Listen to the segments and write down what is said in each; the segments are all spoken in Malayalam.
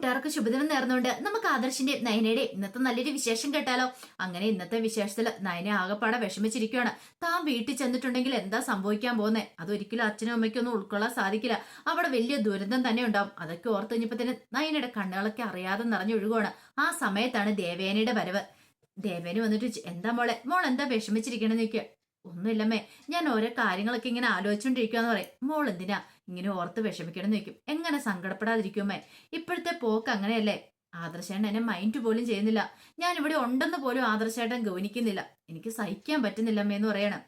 കൂട്ടുകാർക്ക് ശുഭദിനം നേർന്നുകൊണ്ട് നമുക്ക് ആദർശിന്റെ നയനയുടെ ഇന്നത്തെ നല്ലൊരു വിശേഷം കേട്ടാലോ? അങ്ങനെ ഇന്നത്തെ വിശേഷത്തിൽ നയന ആകപ്പാടെ വിഷമിച്ചിരിക്കുകയാണ് താൻ വീട്ടിൽ ചെന്നിട്ടുണ്ടെങ്കിൽ എന്താ സംഭവിക്കാൻ പോകുന്നത് അതൊരിക്കലും അച്ഛനും അമ്മയ്ക്കും ഒന്നും ഉൾക്കൊള്ളാൻ സാധിക്കില്ല. അവിടെ വലിയ ദുരന്തം തന്നെ ഉണ്ടാവും. അതൊക്കെ ഓർത്ത് തന്നെ നയനയുടെ കണ്ണുകളൊക്കെ അറിയാതെ നിറഞ്ഞൊഴുകുവാണ് ആ സമയത്താണ് ദേവേനയുടെ വരവ്. ദേവേന വന്നിട്ട് എന്താ മോളെ? മോൾ എന്താ വിഷമിച്ചിരിക്കണെന്ന് ചോദിക്കുക ഒന്നുമില്ലമ്മേ. ഞാൻ ഓരോ കാര്യങ്ങളൊക്കെ ഇങ്ങനെ ആലോചിച്ചുകൊണ്ടിരിക്കുകയെന്ന് പറയും. മോൾ എന്തിനാ? ഇങ്ങനെ ഓർത്ത് വിഷമിക്കണം നിൽക്കും എങ്ങനെ സങ്കടപ്പെടാതിരിക്കുമേ ഇപ്പോഴത്തെ പോക്ക് അങ്ങനെയല്ലേ? ആദർശേട്ടൻ എന്നെ മൈൻഡ് പോലും ചെയ്യുന്നില്ല. ഞാൻ ഇവിടെ ഉണ്ടെന്ന് പോലും ആദർശേട്ടൻ ഗവനിക്കുന്നില്ല എനിക്ക് സഹിക്കാൻ പറ്റുന്നില്ലമ്മേ എന്ന് പറയണം.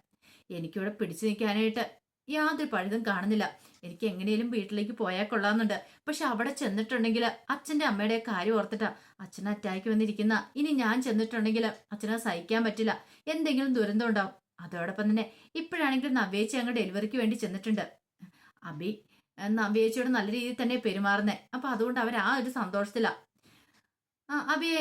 എനിക്കിവിടെ പിടിച്ചു നിൽക്കാനായിട്ട് യാതൊരു പഴുതും കാണുന്നില്ല. എനിക്ക് എങ്ങനെയും വീട്ടിലേക്ക് പോയാൽ കൊള്ളാമെന്നുണ്ട്. പക്ഷെ അവിടെ ചെന്നിട്ടുണ്ടെങ്കിൽ അച്ഛന്റെ അമ്മയുടെ കാര്യം ഓർത്തിട്ടാ അച്ഛൻ അറ്റാക്ക് വന്നിരിക്കുന്ന. ഇനി ഞാൻ ചെന്നിട്ടുണ്ടെങ്കിൽ അച്ഛനെ സഹിക്കാൻ പറ്റില്ല. എന്തെങ്കിലും ദുരന്തം ഉണ്ടാവും. അതോടൊപ്പം തന്നെ ഇപ്പോഴാണെങ്കിൽ നവേച്ചി അങ്ങ് ഡെലിവറിക്ക് വേണ്ടി ചെന്നിട്ടുണ്ട്. അബി നവ്യേച്ചിയോട് നല്ല രീതിയിൽ തന്നെ പെരുമാറുന്നേ. അപ്പൊ അതുകൊണ്ട് അവർ ആ ഒരു സന്തോഷത്തിലാ. അബിയെ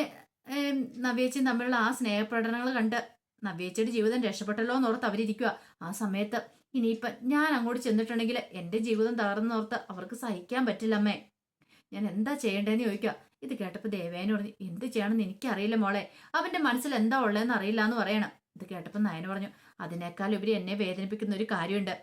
നവ്യേച്ചിയും തമ്മിലുള്ള ആ സ്നേഹപ്രകടനങ്ങൾ കണ്ട് നവ്യേച്ചിയുടെ ജീവിതം രക്ഷപ്പെട്ടല്ലോ എന്ന് ഓർത്ത് അവരിയ്ക്കുക ആ സമയത്ത് ഇനിയിപ്പൊ ഞാൻ അങ്ങോട്ട് ചെന്നിട്ടുണ്ടെങ്കിൽ എന്റെ ജീവിതം തകർന്നോർത്ത് അവർക്ക് സഹിക്കാൻ പറ്റില്ല അമ്മേ. ഞാൻ എന്താ ചെയ്യേണ്ടതെന്ന് ചോദിക്കുക ഇത് കേട്ടപ്പോൾ ദേവേന പറഞ്ഞു എന്ത് ചെയ്യണമെന്ന് എനിക്കറിയില്ല മോളെ. അവന്റെ മനസ്സിൽ എന്താ ഉള്ളതെന്ന് അറിയില്ല എന്ന് പറയണം. ഇത് കേട്ടപ്പോൾ നയന പറഞ്ഞു അതിനേക്കാൾ ഉപരി എന്നെ വേദനിപ്പിക്കുന്ന ഒരു കാര്യമുണ്ട്.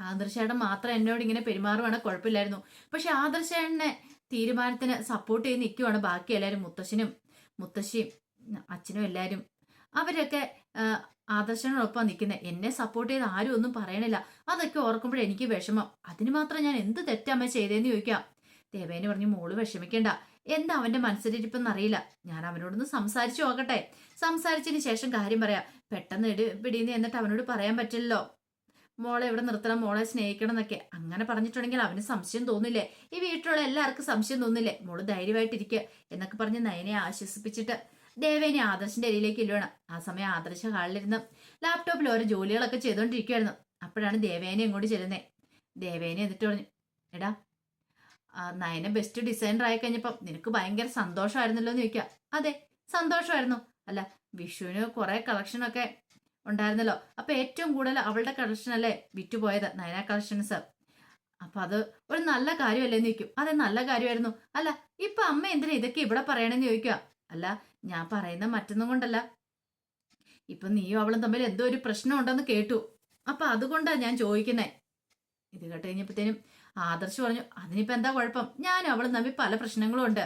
ആദർശേട്ടൻ മാത്രം എന്നോട് ഇങ്ങനെ പെരുമാറുവാണെങ്കിൽ കുഴപ്പമില്ലായിരുന്നു. പക്ഷെ ആദർശേട്ടനെ തീരുമാനത്തിന് സപ്പോർട്ട് ചെയ്ത് നിൽക്കുവാണ് ബാക്കി എല്ലാവരും മുത്തശ്ശനും മുത്തശ്ശിയും അച്ഛനും എല്ലാവരും. അവരൊക്കെ ആദർശനോടൊപ്പം നിൽക്കുന്നത് എന്നെ സപ്പോർട്ട് ചെയ്ത് ആരും ഒന്നും പറയണില്ല. അതൊക്കെ ഓർക്കുമ്പോഴേ എനിക്ക് വിഷമം. അതിന് മാത്രം ഞാൻ എന്ത് തെറ്റമ്മ ചെയ്തേന്ന് ചോദിക്കാം. ദേവേന് പറഞ്ഞു മോൾ വിഷമിക്കണ്ട. എന്താ അവന്റെ മനസ്സിലിരിപ്പെന്ന് അറിയില്ല. ഞാൻ അവനോടൊന്ന് സംസാരിച്ചു നോക്കട്ടെ. സംസാരിച്ചതിന് ശേഷം കാര്യം പറയാം. പെട്ടെന്ന് ഇടി പിടിയുന്ന എന്നിട്ട് അവനോട് പറയാൻ പറ്റില്ലല്ലോ. മോളെ ഇവിടെ നിർത്തണം മോളെ സ്നേഹിക്കണം എന്നൊക്കെ. അങ്ങനെ പറഞ്ഞിട്ടുണ്ടെങ്കിൽ അവന് സംശയം തോന്നില്ലേ? ഈ വീട്ടിലുള്ള എല്ലാവർക്കും സംശയം തോന്നില്ലേ? മോൾ ധൈര്യമായിട്ടിരിക്കുക എന്നൊക്കെ പറഞ്ഞ് നയനെ ആശ്വസിപ്പിച്ചിട്ട് ദേവേനെ ആദർശിന്റെ അരിയിലേക്ക് ഇല്ലുവേണം ആ സമയം ആദർശ ഹാളിലിരുന്ന് ലാപ്ടോപ്പിൽ ഓരോ ജോലികളൊക്കെ ചെയ്തുകൊണ്ടിരിക്കുകയായിരുന്നു അപ്പോഴാണ് ദേവേനെ ഇങ്ങോട്ട് ചെല്ലുന്നത് ദേവേനെ എന്നിട്ട് പറഞ്ഞു എടാ നയന ബെസ്റ്റ് ഡിസൈനർ ആയി കഴിഞ്ഞപ്പം നിനക്ക് ഭയങ്കര സന്തോഷമായിരുന്നല്ലോ എന്ന് ചോദിക്കുക. അതെ സന്തോഷമായിരുന്നു. അല്ല വിഷുവിന് കുറെ കളക്ഷനൊക്കെ ഉണ്ടായിരുന്നല്ലോ. അപ്പൊ ഏറ്റവും കൂടുതൽ അവളുടെ കളക്ഷൻ അല്ലേ വിറ്റുപോയത്? നയന കളക്ഷൻസ് അപ്പൊ അത് ഒരു നല്ല കാര്യമല്ലേ എന്ന് ചോദിക്കും. അതെ നല്ല കാര്യമായിരുന്നു. അല്ല ഇപ്പൊ അമ്മ എന്തിനാ ഇതൊക്കെ ഇവിടെ പറയണമെന്ന് ചോദിക്കുക? അല്ല ഞാൻ പറയുന്ന മറ്റൊന്നും കൊണ്ടല്ല. ഇപ്പൊ നീയും അവളും തമ്മിൽ എന്തോ ഒരു പ്രശ്നം ഉണ്ടെന്ന് കേട്ടു. അപ്പൊ അതുകൊണ്ടാ ഞാൻ ചോദിക്കുന്നേ. ഇത് കേട്ട് കഴിഞ്ഞപ്പോഴത്തേനും ആദർശ് പറഞ്ഞു അതിനിപ്പോ എന്താ കുഴപ്പം? ഞാനും അവളും തമ്മിൽ പല പ്രശ്നങ്ങളും ഉണ്ട്.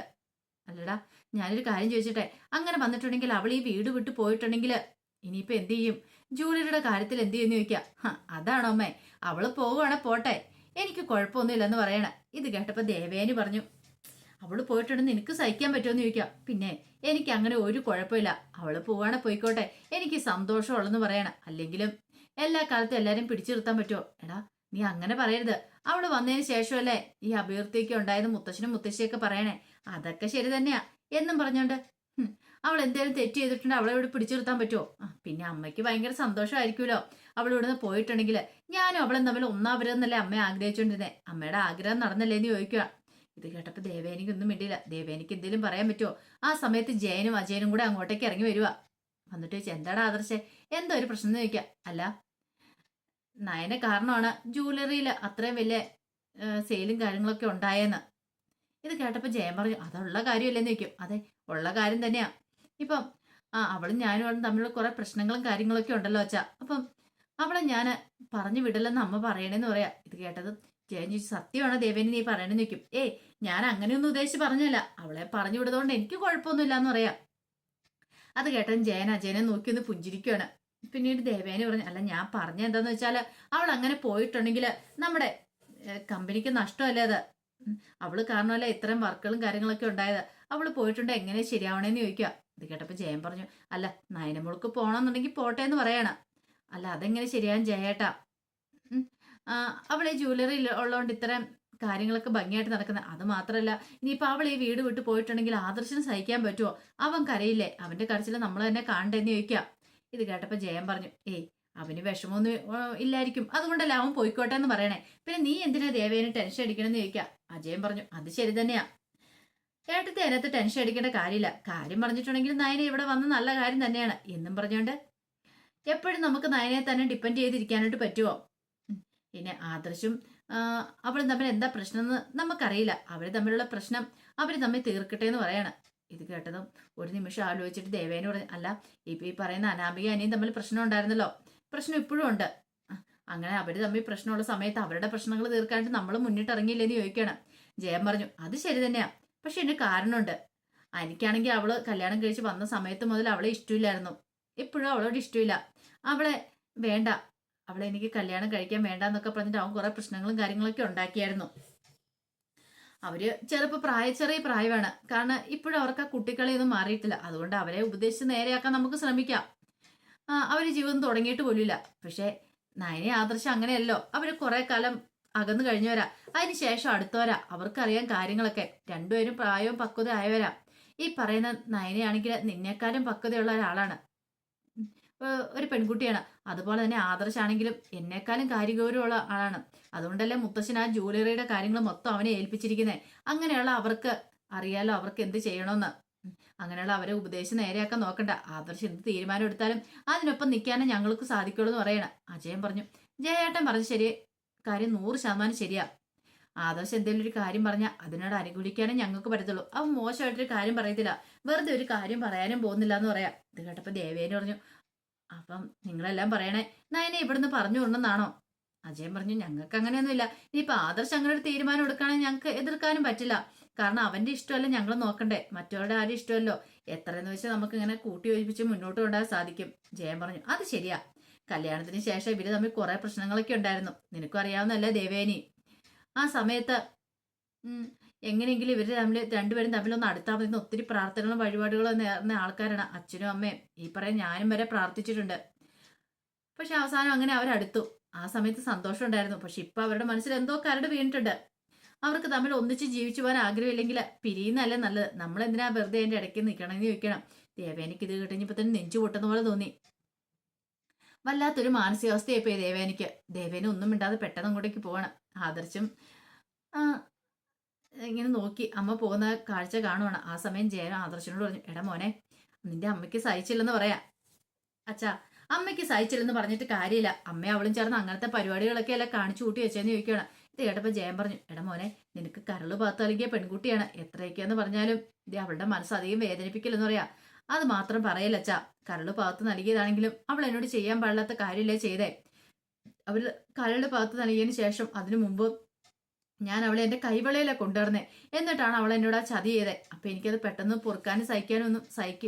അല്ലടാ ഞാനൊരു കാര്യം ചോദിച്ചിട്ടെ. അങ്ങനെ വന്നിട്ടുണ്ടെങ്കിൽ അവൾ ഈ വീട് വിട്ടു പോയിട്ടുണ്ടെങ്കിൽ ഇനിയിപ്പോ എന്ത് ചെയ്യും? ജൂലിയുടെ കാര്യത്തിൽ എന്ത് ചെയ്യുന്നു ചോദിക്കുക. അതാണോ അമ്മേ. അവൾ പോവുകയാണെ പോട്ടെ. എനിക്ക് കുഴപ്പമൊന്നുമില്ലെന്ന് പറയണ. ഇത് കേട്ടപ്പോ ദേവേനി പറഞ്ഞു. അവൾ പോയിട്ടുണ്ടെന്ന് നിനക്ക് സഹിക്കാൻ പറ്റുമെന്ന് ചോദിക്കാം പിന്നെ എനിക്ക് അങ്ങനെ ഒരു കുഴപ്പമില്ല. അവൾ പോവാണെ പോയിക്കോട്ടെ. എനിക്ക് സന്തോഷമുള്ളെന്ന് പറയണം. അല്ലെങ്കിലും എല്ലാ കാലത്തും എല്ലാരും പിടിച്ചു നിർത്താൻ പറ്റുമോ? എടാ നീ അങ്ങനെ പറയരുത്. അവൾ വന്നതിന് ശേഷമല്ലേ ഈ അഭിവൃദ്ധിക്ക് ഉണ്ടായത് മുത്തശ്ശനും മുത്തശ്ശിയൊക്കെ പറയണേ. അതൊക്കെ ശരി തന്നെയാ. എന്നും പറഞ്ഞോണ്ട് ഹും, അവൾ എന്തേലും തെറ്റ് ചെയ്തിട്ടുണ്ടെങ്കിൽ അവളെ ഇവിടെ പിടിച്ചു നിർത്താൻ പറ്റുമോ പിന്നെ അമ്മയ്ക്ക് ഭയങ്കര സന്തോഷമായിരിക്കുമല്ലോ. അവൾ ഇവിടുന്ന് പോയിട്ടുണ്ടെങ്കിൽ ഞാനും അവളെ തമ്മിൽ ഒന്നാവരുതെന്നല്ലേ അമ്മ ആഗ്രഹിച്ചുകൊണ്ടിരുന്നേ. അമ്മയുടെ ആഗ്രഹം നടന്നല്ലേ എന്ന് ചോദിക്കുക. ഇത് കേട്ടപ്പോൾ ദേവേനിക്ക് ഒന്നും മിണ്ടിയില്ല. ദേവേനിക്ക് എന്തെങ്കിലും പറയാൻ പറ്റുമോ? ആ സമയത്ത് ജയനും അജയനും കൂടെ അങ്ങോട്ടേക്ക് ഇറങ്ങി വരുക വന്നിട്ട് ചോദിച്ചാൽ എന്താടാ ആദർശേ? എന്തോ ഒരു പ്രശ്നം ചോദിക്കുക. അല്ല നയന കാരണമാണ് ജൂവലറിയിൽ അത്രയും വലിയ സെയിലും കാര്യങ്ങളൊക്കെ ഉണ്ടായെന്ന്. ഇത് കേട്ടപ്പോൾ ജയൻ പറഞ്ഞു അതുള്ള കാര്യമല്ലെന്ന് ചോദിക്കും. അതെ ഉള്ള കാര്യം തന്നെയാ. ഇപ്പം ആ അവളും ഞാനും അവളും തമ്മിലുള്ള കുറെ പ്രശ്നങ്ങളും കാര്യങ്ങളൊക്കെ ഉണ്ടല്ലോ അച്ഛാ. അപ്പം അവളെ ഞാൻ പറഞ്ഞു വിടില്ലെന്ന് അമ്മ പറയണേന്ന് പറയാ. ഇത് കേട്ടത് ജയൻ ചോദിച്ചു സത്യമാണോ ദേവേനി നീ പറയണെന്ന് ചോദിക്കും. ഏയ് ഞാൻ അങ്ങനെയൊന്നും ഉദ്ദേശിച്ച് പറഞ്ഞല്ല. അവളെ പറഞ്ഞു വിടുന്നതുകൊണ്ട് എനിക്ക് കുഴപ്പമൊന്നുമില്ല എന്ന് പറയാം. അത് കേട്ടൻ ജയന അജയനെ നോക്കി ഒന്ന് പുഞ്ചിരിക്കുകയാണ് പിന്നീട് ദേവേനി പറഞ്ഞു അല്ല ഞാൻ പറഞ്ഞ എന്താന്ന് വെച്ചാൽ അവൾ അങ്ങനെ പോയിട്ടുണ്ടെങ്കിൽ നമ്മുടെ കമ്പനിക്ക് നഷ്ടമല്ലേ അത്? അവൾ കാരണമല്ല ഇത്രയും വർക്കുകളും കാര്യങ്ങളൊക്കെ ഉണ്ടായത്? അവൾ പോയിട്ടുണ്ട് എങ്ങനെ ശരിയാവണേന്ന് ചോദിക്കുക ഇത് കേട്ടപ്പോൾ ജയൻ പറഞ്ഞു അല്ല നയനമുൾക്ക് പോകണമെന്നുണ്ടെങ്കിൽ പോട്ടെ എന്ന് പറയണം. അല്ല അതെങ്ങനെ ശരിയാൻ ജയേട്ടാ? അവൾ ഈ ജ്വല്ലറി ഉള്ളതുകൊണ്ട് ഇത്തരം കാര്യങ്ങളൊക്കെ ഭംഗിയായിട്ട് നടക്കുന്നത് അത് മാത്രമല്ല ഇനിയിപ്പോൾ അവൾ ഈ വീട് വിട്ട് പോയിട്ടുണ്ടെങ്കിൽ ആദർശന് സഹിക്കാൻ പറ്റുമോ അവൻ കരയില്ലേ? അവന്റെ കരച്ചിൽ നമ്മൾ തന്നെ കാണണ്ടെന്ന് ചോദിക്കാം. ഇത് കേട്ടപ്പോൾ ജയൻ പറഞ്ഞു ഏയ് അവന് വിഷമമൊന്നും ഇല്ലായിരിക്കും. അതുകൊണ്ടല്ല അവൻ പോയിക്കോട്ടെ എന്ന് പറയണേ. പിന്നെ നീ എന്തിനാ ദേവേനെ ടെൻഷൻ അടിക്കണമെന്ന് ചോദിക്കുക അജയൻ പറഞ്ഞു അത് ശരി തന്നെയാ. ഏട്ടത്തെ അതിനകത്ത് ടെൻഷൻ അടിക്കേണ്ട കാര്യമില്ല. കാര്യം പറഞ്ഞിട്ടുണ്ടെങ്കിൽ നയന ഇവിടെ വന്ന നല്ല കാര്യം തന്നെയാണ്. എന്നും പറഞ്ഞുകൊണ്ട് എപ്പോഴും നമുക്ക് നയനെ തന്നെ ഡിപ്പെൻഡ് ചെയ്തിരിക്കാനായിട്ട് പറ്റുമോ. പിന്നെ ആദർശും അവൾ തമ്മിൽ എന്താ പ്രശ്നം എന്ന് നമുക്കറിയില്ല. അവർ തമ്മിലുള്ള പ്രശ്നം അവർ തമ്മിൽ തീർക്കട്ടെ എന്ന് പറയാണ്. ഇത് കേട്ടതും ഒരു നിമിഷം ആലോചിച്ചിട്ട് ദേവേനെ പറഞ്ഞു അല്ല ഇപ്പൊ ഈ പറയുന്ന അനാമിക അനിയും തമ്മിൽ പ്രശ്നം ഉണ്ടായിരുന്നല്ലോ. പ്രശ്നം ഇപ്പോഴും ഉണ്ട്. അങ്ങനെ അവർ തമ്മിൽ പ്രശ്നമുള്ള സമയത്ത് അവരുടെ പ്രശ്നങ്ങൾ തീർക്കാനായിട്ട് നമ്മൾ മുന്നിട്ടിറങ്ങിയില്ലെന്ന് ചോദിക്കണം ജയം പറഞ്ഞു അത് ശരി തന്നെയാ. പക്ഷെ ഇതിന് കാരണമുണ്ട്. എനിക്കാണെങ്കിൽ അവൾ കല്യാണം കഴിച്ച് വന്ന സമയത്ത് മുതൽ അവളെ ഇഷ്ടമില്ലായിരുന്നു. ഇപ്പോഴും അവളോട് ഇഷ്ടമില്ല. അവളെ വേണ്ട അവളെ എനിക്ക് കല്യാണം കഴിക്കാൻ വേണ്ട എന്നൊക്കെ പറഞ്ഞിട്ട് അവൻ കുറെ പ്രശ്നങ്ങളും കാര്യങ്ങളൊക്കെ ഉണ്ടാക്കിയായിരുന്നു. അവർ ചെറുപ്പം പ്രായ ചെറിയ പ്രായമാണ്. കാരണം ഇപ്പോഴും അവർക്ക് ആ കുട്ടികളെയൊന്നും മാറിയിട്ടില്ല. അതുകൊണ്ട് അവരെ ഉപദേശിച്ച് നേരെയാക്കാൻ നമുക്ക് ശ്രമിക്കാം. അവർ ജീവിതം തുടങ്ങിയിട്ട് പോലില്ല പക്ഷെ നയനെ ആദർശം അങ്ങനെയല്ലോ. അവർ കുറെ കാലം അകന്നു കഴിഞ്ഞവരാ. അതിന് ശേഷം അടുത്തവരാ. അവർക്കറിയാം കാര്യങ്ങളൊക്കെ. രണ്ടുപേരും പ്രായവും പക്വത ആയവരാ ഈ പറയുന്ന നയനയാണെങ്കിൽ നിന്നെക്കാളും പക്വതയുള്ള ഒരാളാണ്. ഒരു പെൺകുട്ടിയാണ്. അതുപോലെ തന്നെ ആദർശാണെങ്കിലും എന്നെക്കാളും കാര്യഗൗരവമുള്ള ആളാണ്. അതുകൊണ്ടല്ലേ മുത്തശ്ശൻ ആ ജ്വല്ലറിയുടെ കാര്യങ്ങൾ മൊത്തം അവനെ ഏൽപ്പിച്ചിരിക്കുന്നത് അങ്ങനെയുള്ള അവർക്ക് അറിയാലോ അവർക്ക് എന്ത് ചെയ്യണമെന്ന്. അങ്ങനെയുള്ള അവരെ ഉപദേശം നേരെയാക്കാൻ നോക്കണ്ട. ആദർശം എന്ത് തീരുമാനം എടുത്താലും അതിനൊപ്പം നിൽക്കാനേ ഞങ്ങൾക്ക് സാധിക്കുള്ളൂ എന്ന് പറയണം. അജയൻ പറഞ്ഞു ജയേട്ടൻ പറഞ്ഞു ശരി. കാര്യം നൂറ് ശതമാനം ശരിയാ. ആദർശം എന്തെങ്കിലും ഒരു കാര്യം പറഞ്ഞാൽ അതിനോട് അനുകൂലിക്കാനേ ഞങ്ങൾക്ക് പറ്റത്തുള്ളൂ. അവൻ മോശമായിട്ടൊരു കാര്യം പറയത്തില്ല. വെറുതെ ഒരു കാര്യം പറയാനും പോകുന്നില്ല എന്ന് പറയാം. ഇത് കേട്ടപ്പോൾ ദേവേനെ പറഞ്ഞു അപ്പം നിങ്ങളെല്ലാം പറയണേ നയനെ ഇവിടുന്ന് പറഞ്ഞു കൊണ്ടെന്നാണോ അജയൻ പറഞ്ഞു ഞങ്ങൾക്ക് അങ്ങനെയൊന്നുമില്ല. ഇനിയിപ്പോൾ ആദർശ് അങ്ങനെ ഒരു തീരുമാനം എടുക്കുകയാണെങ്കിൽ ഞങ്ങൾക്ക് എതിർക്കാനും പറ്റില്ല. കാരണം അവന്റെ ഇഷ്ടമല്ല ഞങ്ങൾ നോക്കണ്ടേ? മറ്റവരുടെ ആരും ഇഷ്ടമല്ലോ. എത്രയെന്ന് വെച്ചാൽ നമുക്ക് ഇങ്ങനെ കൂട്ടി യോജിപ്പിച്ച് മുന്നോട്ട് കൊണ്ടുപോകാൻ സാധിക്കും. ജയൻ പറഞ്ഞു അത് ശരിയാ. കല്യാണത്തിന് ശേഷം ഇവർ തമ്മിൽ കുറെ പ്രശ്നങ്ങളൊക്കെ ഉണ്ടായിരുന്നു. നിനക്കും അറിയാവുന്നല്ലേ ദേവേനി? ആ സമയത്ത് എങ്ങനെയെങ്കിലും ഇവർ തമ്മിൽ രണ്ടുപേരും തമ്മിലൊന്ന് അടുത്താൽ മതി ഒത്തിരി പ്രാർത്ഥനകളും വഴിപാടുകളും നേർന്ന ആൾക്കാരാണ് അച്ഛനും അമ്മയും. ഈ പറയാൻ ഞാനും വരെ പ്രാർത്ഥിച്ചിട്ടുണ്ട്. പക്ഷെ അവസാനം അങ്ങനെ അവരടുത്തു ആ സമയത്ത് സന്തോഷം ഉണ്ടായിരുന്നു. പക്ഷെ ഇപ്പൊ അവരുടെ മനസ്സിൽ എന്തോ കരട് വീണിട്ടുണ്ട്. അവർക്ക് തമ്മിൽ ഒന്നിച്ച് ജീവിച്ചു പോകാൻ ആഗ്രഹമില്ലെങ്കിൽ പിരിയുന്നല്ലേ നല്ലത്. നമ്മൾ എന്തിനാ വെറുതെ അതിന്റെ ഇടയ്ക്ക് നിൽക്കണമെന്ന് ചോദിക്കണം. ദേവേനിക്ക് ഇത് കിട്ടിയപ്പോ തന്നെ നെഞ്ചു പൊട്ടുന്ന പോലെ തോന്നി. വല്ലാത്തൊരു മാനസികാവസ്ഥയായി പോയി ദേവേനിക്ക് ദേവേന ഒന്നും മിണ്ടാതെ പെട്ടെന്ന് അങ്ങോട്ടേക്ക് പോവാണ്. ആദർശം ഇങ്ങനെ നോക്കി അമ്മ പോകുന്ന കാഴ്ച കാണുവാണ്. ആ സമയം ജയൻ ആദർശനോട് പറഞ്ഞു എടാ മോനെ നിന്റെ അമ്മയ്ക്ക് സഹിച്ചില്ലെന്ന് പറയാ. അച്ഛാ അമ്മയ്ക്ക് സഹിച്ചില്ലെന്ന് പറഞ്ഞിട്ട് കാര്യമില്ല. അമ്മ അവളും ചേർന്ന് അങ്ങനത്തെ പരിപാടികളൊക്കെ അല്ല കാണിച്ചു കൂട്ടി വെച്ചെന്ന് ചോദിക്കുകയാണ് ഇത് കേട്ടപ്പോ ജയൻ പറഞ്ഞു എടാ മോനെ നിനക്ക് കരൾ പാത്തു അല്ലെങ്കിൽ പെൺകുട്ടിയാണ്. എത്രയൊക്കെയാന്ന് പറഞ്ഞാലും ഇത് അവളുടെ മനസ്സ് അധികം വേദനിപ്പിക്കില്ലെന്ന് പറയാ. അത് മാത്രം പറയലച്ച കരൾ പാത്ത് നൽകിയതാണെങ്കിലും അവൾ എന്നോട് ചെയ്യാൻ പാടില്ലാത്ത കാര്യമില്ലേ ചെയ്തേ. അവൾ കരൾ പാത്ത് നൽകിയതിന് ശേഷം അതിനു മുമ്പ് ഞാൻ അവളെ എന്റെ കൈവളയിലെ കൊണ്ടുവരുന്നേ. എന്നിട്ടാണ് അവൾ എന്നോട് ആ ചതി ചെയ്തേ. അപ്പൊ എനിക്കത് പെട്ടെന്ന് പൊറുക്കാനും സഹിക്കാനും ഒന്നും സഹിക്ക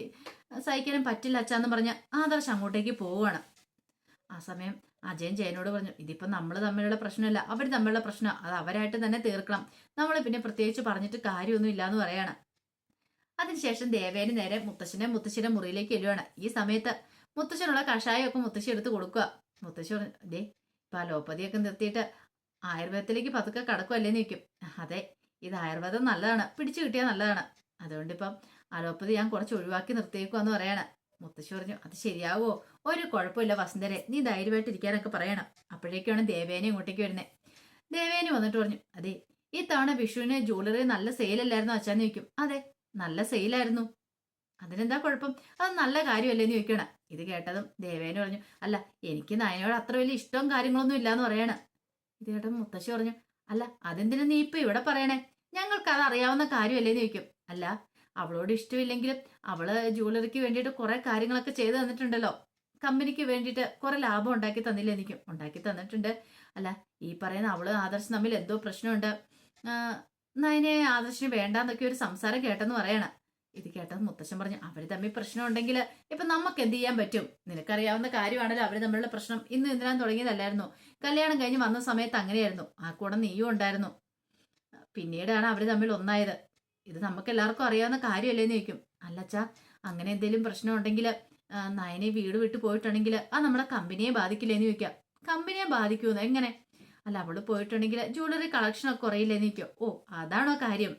സഹിക്കാനും പറ്റില്ല അച്ഛാന്ന് പറഞ്ഞ ആദർശ് അങ്ങോട്ടേക്ക് പോവുകയാണ്. ആ സമയം അജയൻ ജയനോട് പറഞ്ഞു ഇതിപ്പോ നമ്മൾ തമ്മിലുള്ള പ്രശ്നമല്ല. അവർ തമ്മിലുള്ള പ്രശ്നം. അത് അവരായിട്ട് തന്നെ തീർക്കണം. നമ്മൾ പിന്നെ പ്രത്യേകിച്ച് പറഞ്ഞിട്ട് കാര്യമൊന്നും ഇല്ലാന്ന് പറയാണ്. അതിനുശേഷം ദേവേന് നേരെ മുത്തശ്ശനെ മുത്തശ്ശിയുടെ മുറിയിലേക്ക് എല്ലുവാണ്. ഈ സമയത്ത് മുത്തശ്ശനുള്ള കഷായമൊക്കെ മുത്തശ്ശി എടുത്ത് കൊടുക്കുക. മുത്തശ്ശി പറഞ്ഞു ദേ ഇപ്പൊ അലോപ്പതിയൊക്കെ നിർത്തിയിട്ട് ആയുർവേദത്തിലേക്ക് പതുക്കെ കടക്കുമല്ലേന്ന് നിൽക്കും അതെ ഇത് ആയുർവേദം നല്ലതാണ്. പിടിച്ചു കിട്ടിയാൽ നല്ലതാണ്. അതുകൊണ്ട് ഇപ്പം അലോപ്പതി ഞാൻ കുറച്ച് ഒഴിവാക്കി നിർത്തിയേക്കുവാന്ന് പറയാണ്. മുത്തശ്ശി പറഞ്ഞു അത് ശരിയാവോ? ഒരു കുഴപ്പമില്ല വസന്തരെ നീ ധൈര്യമായിട്ടിരിക്കാനൊക്കെ പറയണം. അപ്പോഴേക്കാണ് ദേവേനെ ഇങ്ങോട്ടേക്ക് വരുന്നത് ദേവേനെ വന്നിട്ട് പറഞ്ഞു അതെ ഈ തവണ വിഷുവിന് ജ്വല്ലറി നല്ല സെയിലല്ലായിരുന്നു അച്ഛാന്ന് ചോദിക്കും. അതെ നല്ല സെയിലായിരുന്നു. അതിനെന്താ കുഴപ്പം? അത് നല്ല കാര്യമല്ലേ എന്ന് ചോദിക്കണം ഇത് കേട്ടതും ദേവേന പറഞ്ഞു അല്ല എനിക്ക് നയനോട് അത്ര വലിയ ഇഷ്ടവും കാര്യങ്ങളൊന്നും ഇല്ലാന്ന് പറയണ. ഇത് കേട്ടതും മുത്തശ്ശി പറഞ്ഞു അല്ല അതെന്തിനു നീ ഇപ്പൊ ഇവിടെ പറയണേ? ഞങ്ങൾക്ക് അത് അറിയാവുന്ന കാര്യമല്ലേന്ന് ചോദിക്കും. അല്ല അവളോട് ഇഷ്ടമില്ലെങ്കിലും അവൾ ജ്വല്ലറിക്ക് വേണ്ടിയിട്ട് കുറെ കാര്യങ്ങളൊക്കെ ചെയ്തു തന്നിട്ടുണ്ടല്ലോ. കമ്പനിക്ക് വേണ്ടിയിട്ട് കുറെ ലാഭം ഉണ്ടാക്കി തന്നില്ല എനിക്കും ഉണ്ടാക്കി തന്നിട്ടുണ്ട്. അല്ല ഈ പറയുന്ന അവൾ ആദർശ് തമ്മിൽ എന്തോ പ്രശ്നമുണ്ട്. നയനെ ആദർശിന് വേണ്ടാന്നൊക്കെ ഒരു സംസാരം കേട്ടെന്ന് പറയണം. ഇത് കേട്ടത് മുത്തശ്ശൻ പറഞ്ഞു അവർ തമ്മിൽ പ്രശ്നം ഉണ്ടെങ്കിൽ ഇപ്പൊ നമുക്ക് എന്ത് ചെയ്യാൻ പറ്റും? നിനക്കറിയാവുന്ന കാര്യമാണല്ലോ അവർ തമ്മിലുള്ള പ്രശ്നം. ഇന്ന് എന്തിനാൻ തുടങ്ങിയതല്ലായിരുന്നു. കല്യാണം കഴിഞ്ഞ് വന്ന സമയത്ത് അങ്ങനെയായിരുന്നു. ആ കൂടെ നീയും ഉണ്ടായിരുന്നു. പിന്നീടാണ് അവർ തമ്മിൽ ഒന്നായത്. ഇത് നമുക്ക് എല്ലാവർക്കും അറിയാവുന്ന കാര്യമല്ലേന്ന് ചോദിക്കും. അല്ലച്ചാ അങ്ങനെ എന്തെങ്കിലും പ്രശ്നം ഉണ്ടെങ്കിൽ നയനെ വീട് വിട്ടു പോയിട്ടുണ്ടെങ്കിൽ ആ നമ്മളെ കമ്പനിയെ ബാധിക്കില്ലേന്ന് ചോദിക്കാം. കമ്പനിയെ ബാധിക്കുമെന്ന് എങ്ങനെ? അല്ല അവൾ പോയിട്ടുണ്ടെങ്കിൽ ജ്വല്ലറി കുറയില്ലേ ചോദിക്കും ഓ അതാണോ കാര്യം.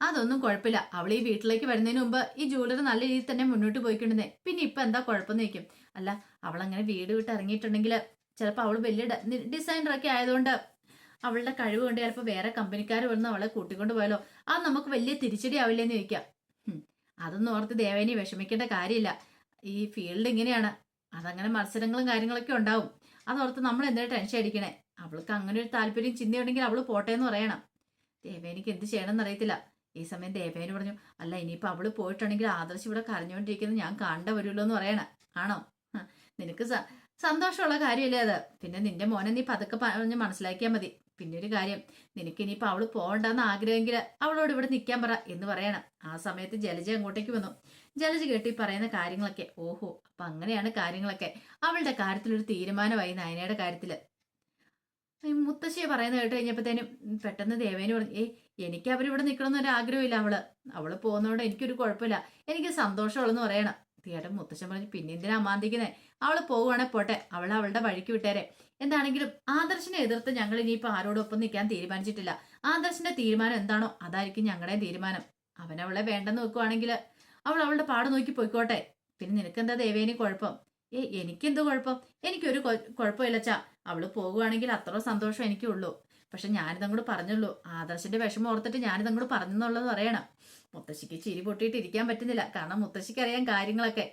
അതൊന്നും കുഴപ്പമില്ല. അവൾ ഈ വീട്ടിലേക്ക് വരുന്നതിന് മുമ്പ് ഈ ജ്വല്ലറി നല്ല രീതിയിൽ തന്നെ മുന്നോട്ട് പോയിക്കൊണ്ടിരുന്നേ. പിന്നെ ഇപ്പൊ എന്താ കുഴപ്പം നിൽക്കും അല്ല അവൾ അങ്ങനെ വീട് വിട്ട് ഇറങ്ങിയിട്ടുണ്ടെങ്കിൽ ചിലപ്പോൾ അവൾ വലിയ ഡിസൈനർ ഒക്കെ ആയതുകൊണ്ട് അവളുടെ കഴിവ് കൊണ്ട് ചിലപ്പോൾ വേറെ കമ്പനിക്കാർ വന്ന് അവളെ കൂട്ടിക്കൊണ്ട് പോയാലോ? അത് നമുക്ക് വലിയ തിരിച്ചടി ആവില്ലെന്ന് ചോദിക്കാം. അതൊന്നും ഓർത്ത് ദേവേനി വിഷമിക്കേണ്ട കാര്യമില്ല. ഈ ഫീൽഡ് ഇങ്ങനെയാണ്. അതങ്ങനെ മത്സരങ്ങളും കാര്യങ്ങളൊക്കെ ഉണ്ടാവും. അതോർത്ത് നമ്മൾ എന്തിനാ ടെൻഷൻ അടിക്കണേ? അവൾക്ക് അങ്ങനെ ഒരു താല്പര്യം ചിന്തയുണ്ടെങ്കിൽ അവൾ പോട്ടെ എന്ന് പറയണം ദേവേനിക്ക് എന്ത് ചെയ്യണമെന്ന് അറിയത്തില്ല. ഈ സമയം ദേവേന് പറഞ്ഞു അല്ല ഇനിയിപ്പോൾ അവൾ പോയിട്ടുണ്ടെങ്കിൽ ആദർശ് ഇവിടെ കരഞ്ഞുകൊണ്ടിരിക്കുന്നത് ഞാൻ കാണേണ്ട വരുമല്ലോ എന്ന് പറയണം. ആണോ? നിനക്ക് സന്തോഷമുള്ള കാര്യമല്ലേ അത്? പിന്നെ നിന്റെ മോനെ നീ പതുക്കെ പറഞ്ഞ് മനസ്സിലാക്കിയാൽ മതി. പിന്നെ ഒരു കാര്യം നിനക്ക് ഇനിയിപ്പോൾ അവൾ പോകണ്ടെന്ന് ആഗ്രഹമെങ്കിൽ അവളോട് ഇവിടെ നിൽക്കാൻ പറ എന്ന് പറയണം. ആ സമയത്ത് ജലജ അങ്ങോട്ടേക്ക് വന്നു. ജലജ കേട്ടി പറയുന്ന കാര്യങ്ങളൊക്കെ ഓഹോ അപ്പൊ അങ്ങനെയാണ് കാര്യങ്ങളൊക്കെ. അവളുടെ കാര്യത്തിൽ ഒരു തീരുമാനമായി നയനയുടെ കാര്യത്തിൽ. മുത്തശ്ശിയെ പറയുന്നത് കേട്ട് കഴിഞ്ഞപ്പോഴത്തേനും പെട്ടെന്ന് ദേവേനു പറഞ്ഞു ഏ എനിക്ക് അവരിവിടെ നിൽക്കണമെന്നൊരു ആഗ്രഹമില്ല അവൾ. അവൾ പോകുന്നതുകൊണ്ട് എനിക്കൊരു കുഴപ്പമില്ല. എനിക്ക് സന്തോഷമുള്ളെന്ന് പറയണം. തീയേട്ടൻ മുത്തശ്ശൻ പറഞ്ഞു പിന്നെ എന്തിനാ അമാന്തിക്കുന്നേ അവൾ പോവുകയാണെ പോട്ടെ. അവൾ അവളുടെ വഴിക്ക് വിട്ടേരെ. എന്താണെങ്കിലും ആദർശിനെ എതിർത്ത് ഞങ്ങൾ ഇനിയിപ്പോൾ ആരോടൊപ്പം നിൽക്കാൻ തീരുമാനിച്ചിട്ടില്ല. ആദർശിന്റെ തീരുമാനം എന്താണോ അതായിരിക്കും ഞങ്ങളുടെ തീരുമാനം. അവനവളെ വേണ്ടെന്ന് വെക്കുവാണെങ്കിൽ അവൾ അവളുടെ പാട് നോക്കി പോയിക്കോട്ടെ. പിന്നെ നിനക്കെന്താ ദേവേനി കുഴപ്പം? ഏ എനിക്കെന്ത് കുഴപ്പം? എനിക്കൊരു കുഴപ്പമില്ല കുഴപ്പമില്ലച്ചാ. അവൾ പോകുവാണെങ്കിൽ അത്ര സന്തോഷം എനിക്കുള്ളൂ. പക്ഷെ ഞാനിതങ്ങോട്ട് പറഞ്ഞുള്ളൂ. ആദർശന്റെ വിഷമം ഓർത്തിട്ട് ഞാനിതങ്ങോട്ട് പറഞ്ഞെന്നുള്ളത് പറയണം. മുത്തശ്ശിക്ക് ചിരി പൊട്ടിയിട്ട് ഇരിക്കാൻ പറ്റുന്നില്ല. കാരണം മുത്തശ്ശിക്ക് അറിയാൻ കാര്യങ്ങളൊക്കെ.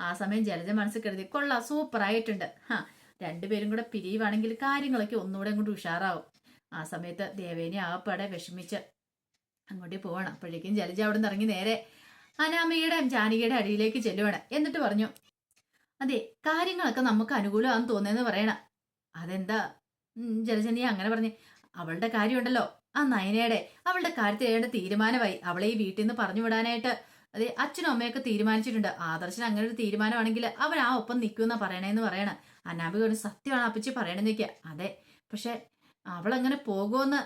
ആ സമയം ജലജ മനസ്സിൽ കരുതി കൊള്ളാം സൂപ്പറായിട്ടുണ്ട്. ഹാ രണ്ടുപേരും കൂടെ പിരിയുവാണെങ്കിൽ കാര്യങ്ങളൊക്കെ ഒന്നുകൂടെ അങ്ങോട്ട് ഉഷാറാവും. ആ സമയത്ത് ദേവേനെ ആകപ്പാടെ വിഷമിച്ച് അങ്ങോട്ടേ പോവണം. അപ്പോഴേക്കും ജലജ അവിടെ നിന്ന് ഇറങ്ങി നേരെ അനാമികയുടെ ജാനകിയുടെ അടിയിലേക്ക് ചെല്ലുവാണ്. എന്നിട്ട് പറഞ്ഞു അതെ കാര്യങ്ങളൊക്കെ നമുക്ക് അനുകൂലമാണെന്ന് തോന്നിയെന്ന് പറയണം. അതെന്താ? ജലജനിയ അങ്ങനെ പറഞ്ഞു അവളുടെ കാര്യമുണ്ടല്ലോ. ആ നയനയുടെ അവളുടെ കാര്യത്തിൽ ഏണ്ട തീരുമാനമായി. അവളെ ഈ വീട്ടിൽ നിന്ന് പറഞ്ഞു വിടാനായിട്ട് അതെ അച്ഛനും അമ്മയൊക്കെ തീരുമാനിച്ചിട്ടുണ്ട്. ആദർശൻ അങ്ങനെ ഒരു തീരുമാനമാണെങ്കിൽ അവൻ ആ ഒപ്പം നിൽക്കുമെന്നാ പറയണേന്ന് പറയണം. അനാമിക ഒരു സത്യമാണ് അപ്പച്ചി പറയണെന്ന് നിൽക്കുക അതെ പക്ഷെ അവളങ്ങനെ പോകുമെന്ന്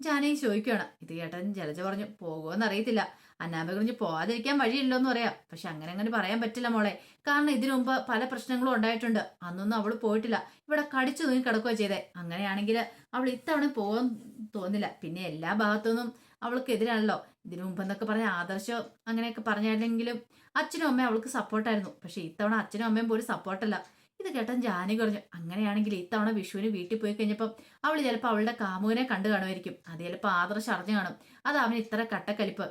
ജാനകി ചോദിക്കുകയാണ് ഇത് കേട്ടൻ ജലജ പറഞ്ഞു പോകുമെന്ന് അറിയത്തില്ല അന്നാമ്പ കുഞ്ഞ് പോവാതിരിക്കാൻ വഴിയില്ലോ എന്ന് പറയാം. പക്ഷെ അങ്ങനെ അങ്ങനെ പറയാൻ പറ്റില്ല മോളെ. കാരണം ഇതിനു മുമ്പ് പല പ്രശ്നങ്ങളും ഉണ്ടായിട്ടുണ്ട്. അന്നൊന്നും അവൾ പോയിട്ടില്ല. ഇവിടെ കടിച്ചു തൂങ്ങി കിടക്കുക ചെയ്തേ. അങ്ങനെയാണെങ്കിൽ അവൾ ഇത്തവണ പോകാൻ തോന്നില്ല. പിന്നെ എല്ലാ ഭാഗത്തുനിന്നും അവൾക്ക് എതിരാണല്ലോ. ഇതിനു മുമ്പ് എന്നൊക്കെ പറഞ്ഞ ആദർശം അങ്ങനെയൊക്കെ പറഞ്ഞാലെങ്കിലും അച്ഛനും അമ്മയും അവൾക്ക് സപ്പോർട്ടായിരുന്നു. പക്ഷെ ഇത്തവണ അച്ഛനും അമ്മയും പോലും സപ്പോർട്ടല്ല. ഇത് കേട്ടാൻ ജാനി കുറഞ്ഞു. അങ്ങനെയാണെങ്കിൽ ഇത്തവണ വിഷുവിന് വീട്ടിൽ പോയി കഴിഞ്ഞപ്പം അവൾ ചിലപ്പോൾ അവളുടെ കാമുകനെ കണ്ടു കാണുമായിരിക്കും. അത് ചിലപ്പോൾ ആദർശം അറിഞ്ഞു കാണും. അത് അവന് ഇത്ര കട്ടക്കലിപ്പ്.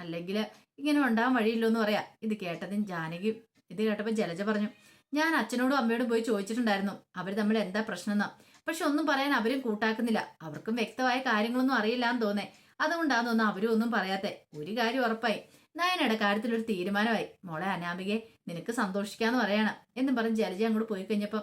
അല്ലെങ്കിൽ ഇങ്ങനെ ഉണ്ടാകാൻ വഴിയില്ലോ എന്ന് പറയാ. ഇത് കേട്ടതിന് ജാനകി ഇത് കേട്ടപ്പോൾ ജലജ പറഞ്ഞു ഞാൻ അച്ഛനോടും അമ്മയോടും പോയി ചോദിച്ചിട്ടുണ്ടായിരുന്നു. അവർ തമ്മിൽ എന്താ പ്രശ്നം എന്നാ പക്ഷെ ഒന്നും പറയാൻ അവരും കൂട്ടാക്കുന്നില്ല. അവർക്കും വ്യക്തമായ കാര്യങ്ങളൊന്നും അറിയില്ല എന്ന് തോന്നേ. അതുകൊണ്ടാന്ന് തോന്നുന്നു അവരും ഒന്നും പറയാത്തെ. ഒരു കാര്യം ഉറപ്പായി. നയനയുടെ കാര്യത്തിൽ ഒരു തീരുമാനമായി. മോളെ അനാമികയെ നിനക്ക് സന്തോഷിക്കാന്ന് പറയണം. എന്നും പറഞ്ഞ് ജലജ അങ്ങോട്ട് പോയി കഴിഞ്ഞപ്പം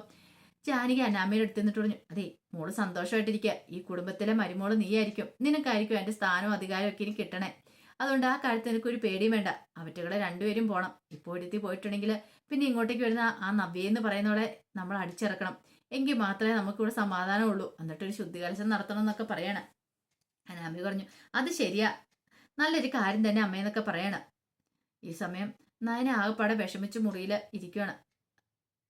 ജാനകി അനാമയുടെ അടുത്ത് നിന്നിട്ട് പറഞ്ഞു അതെ മോൾ സന്തോഷമായിട്ടിരിക്കുക ഈ കുടുംബത്തിലെ മരുമോൾ നീയായിരിക്കും. നിനക്കായിരിക്കും എന്റെ സ്ഥാനവും അധികാരവും ഒക്കെ ഇനി കിട്ടണേ. അതുകൊണ്ട് ആ കാര്യത്തിൽ എനിക്കൊരു പേടിയും വേണ്ട. അവറ്റകളെ രണ്ടുപേരും പോണം. ഇപ്പോൾ ഒരുത്തി പോയിട്ടുണ്ടെങ്കിൽ പിന്നെ ഇങ്ങോട്ടേക്ക് വരുന്ന ആ നവ്യ എന്ന് പറയുന്നവളെ നമ്മൾ അടിച്ചിറക്കണം. എങ്കിൽ മാത്രമേ നമുക്കിവിടെ സമാധാനമുള്ളൂ. എന്നിട്ടൊരു ശുദ്ധികലശം നടത്തണം എന്നൊക്കെ പറയണം. അനാമി പറഞ്ഞു അത് ശരിയാ. നല്ലൊരു കാര്യം തന്നെ അമ്മയെന്നൊക്കെ പറയണം. ഈ സമയം നയന ആകെപ്പാടെ വിഷമിച്ച് മുറിയിൽ ഇരിക്കുകയാണ്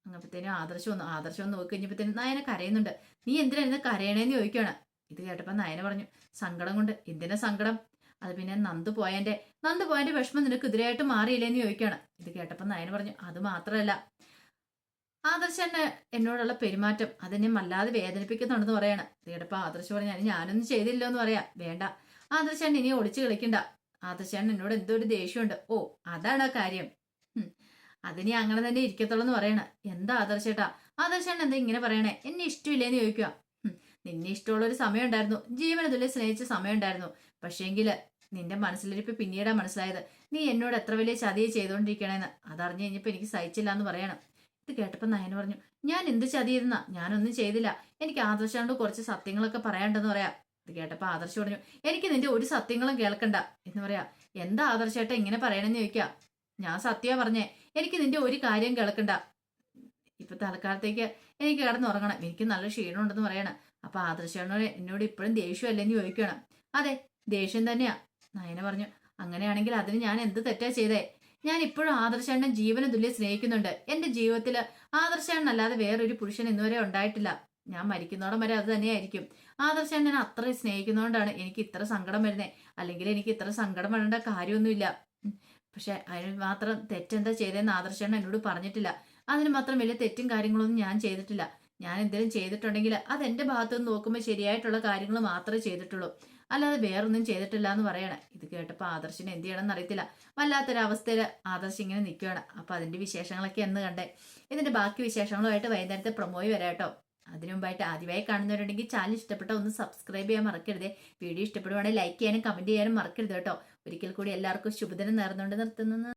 അങ്ങനത്തേനും ആദർശം വന്നു ആദർശം ഒന്ന് നോക്കി കഴിഞ്ഞപ്പോഴത്തേനും നയന കരയുന്നുണ്ട്. നീ എന്തിനാ ഇന്ന് കരയണേന്ന് ചോദിക്കുകയാണ് ഇത് കേട്ടപ്പോൾ നയന പറഞ്ഞു സങ്കടം കൊണ്ട്. എന്തിനാ സങ്കടം? അത് പിന്നെ നന്ദു പോയന്റെ നന്ദു പോയന്റെ വിഷമം നിനക്ക് എതിരായിട്ട് മാറിയില്ലേന്ന് ചോദിക്കുകയാണ് ഇത് കേട്ടപ്പോൾ നയന് പറഞ്ഞു അത് മാത്രമല്ല. ആദർശന് എന്നോടുള്ള പെരുമാറ്റം അതെന്നെ വല്ലാതെ വേദനിപ്പിക്കുന്നുണ്ടെന്ന് പറയാണ്. ഇത് കേട്ടപ്പോൾ ആദർശ് പറഞ്ഞു "ഞാൻ- ഞാനൊന്നും ചെയ്തില്ലോ എന്ന് പറയാ. വേണ്ട. ആദർശൻ ഇനി ഒളിച്ചു കളിക്കണ്ട. ആദർശൻ എന്നോട് എന്തോ ഒരു ദേഷ്യമുണ്ട്. ഓ അതാണ് ആ കാര്യം. അതിനി അങ്ങനെ തന്നെ ഇരിക്കത്തുള്ളൂ എന്ന് പറയണ. എന്താ ആദർശേട്ടാ ആദർശൻ എന്താ ഇങ്ങനെ പറയണേ? എന്നെ ഇഷ്ടമില്ലേന്ന് ചോദിക്കുക നിന്നെ ഇഷ്ടമുള്ള ഒരു സമയം ഉണ്ടായിരുന്നു ജീവനതുല്യ സ്നേഹിച്ച സമയം ഉണ്ടായിരുന്നു പക്ഷേങ്കിൽ നിന്റെ മനസ്സിലിരിപ്പ് പിന്നീടാ മനസ്സിലായത്. നീ എന്നോട് എത്ര വലിയ ചതിയെ ചെയ്തോണ്ടിരിക്കണേന്ന്. അതറിഞ്ഞു കഴിഞ്ഞപ്പോ എനിക്ക് സഹിച്ചില്ല എന്ന് പറയണം. ഇത് കേട്ടപ്പോ നയന് പറഞ്ഞു ഞാൻ എന്ത് ചതിയിരുന്ന ഞാനൊന്നും ചെയ്തില്ല. എനിക്ക് ആദർശാണ്ട് കുറച്ച് സത്യങ്ങളൊക്കെ പറയാണ്ടെന്ന് പറയാം. ഇത് കേട്ടപ്പോ ആദർശ് പറഞ്ഞു എനിക്ക് നിന്റെ ഒരു സത്യങ്ങളും കേൾക്കണ്ട. എന്ന് പറയാ എന്താ ആദർശേട്ട ഇങ്ങനെ പറയണെന്ന് ചോദിക്കാം? ഞാൻ സത്യ പറഞ്ഞേ എനിക്ക് നിന്റെ ഒരു കാര്യം കേൾക്കണ്ട. ഇപ്പൊ തൽക്കാലത്തേക്ക് എനിക്ക് കിടന്നുറങ്ങണം. എനിക്ക് നല്ല ക്ഷീണം ഉണ്ടെന്ന് പറയണം. അപ്പൊ ആദർശേട്ടനോട് എന്നോട് ഇപ്പോഴും ദേഷ്യമല്ലെന്ന് ചോദിക്കണം. അതെ ദേഷ്യം തന്നെയാ. നയന പറഞ്ഞു അങ്ങനെയാണെങ്കിൽ അതിന് ഞാൻ എന്ത് തെറ്റാ ചെയ്തേ? ഞാൻ ഇപ്പോഴും ആദർശേണ്ണൻ ജീവന തുല്യം സ്നേഹിക്കുന്നുണ്ട്. എന്റെ ജീവിതത്തിൽ ആദർശേണ്ണൻ അല്ലാതെ വേറൊരു പുരുഷൻ ഇന്നുവരെ ഉണ്ടായിട്ടില്ല. ഞാൻ മരിക്കുന്നോടം വരെ അത് തന്നെയായിരിക്കും. ആദർശേണ്ണനെ അത്രയും സ്നേഹിക്കുന്നതുകൊണ്ടാണ് എനിക്ക് ഇത്ര സങ്കടം വരുന്നത് അല്ലെങ്കിൽ എനിക്ക് ഇത്ര സങ്കടം വരേണ്ട കാര്യമൊന്നുമില്ല. പക്ഷെ അതിന് മാത്രം തെറ്റെന്താ ചെയ്തതെന്ന് ആദർശേണ്ണൻ എന്നോട് പറഞ്ഞിട്ടില്ല. അതിന് മാത്രം വലിയ തെറ്റും കാര്യങ്ങളൊന്നും ഞാൻ ചെയ്തിട്ടില്ല. ഞാൻ എന്തെങ്കിലും ചെയ്തിട്ടുണ്ടെങ്കിൽ അത് എന്റെ ഭാഗത്തുനിന്ന് നോക്കുമ്പോൾ ശരിയായിട്ടുള്ള കാര്യങ്ങൾ മാത്രമേ ചെയ്തിട്ടുള്ളൂ. അല്ലാതെ വേറൊന്നും ചെയ്തിട്ടില്ല എന്ന് പറയണേ. ഇത് കേട്ടപ്പോൾ ആദർശിനെ എന്ത് ചെയ്യണമെന്ന് അറിയത്തില്ല. വല്ലാത്തൊരവസ്ഥയിൽ ആദർശ് ഇങ്ങനെ നിൽക്കുകയാണ് അപ്പം അതിന്റെ വിശേഷങ്ങളൊക്കെ എന്ന് കണ്ടേ. ഇതിന്റെ ബാക്കി വിശേഷങ്ങളുമായിട്ട് വൈകുന്നേരത്തെ പ്രൊമോയി വരാം കേട്ടോ. അതിനു മുമ്പായിട്ട് ആദ്യമായി കാണുന്നവരുണ്ടെങ്കിൽ ചാനൽ ഇഷ്ടപ്പെട്ട ഒന്ന് സബ്സ്ക്രൈബ് ചെയ്യാൻ മറക്കരുത്. വീഡിയോ ഇഷ്ടപ്പെടുവാണെങ്കിൽ ലൈക്ക് ചെയ്യാനും കമന്റ് ചെയ്യാനും മറക്കരുത് കേട്ടോ. ഒരിക്കൽ കൂടി എല്ലാവർക്കും ശുഭദിനം നേർന്നുകൊണ്ട് നിർത്തുന്നു.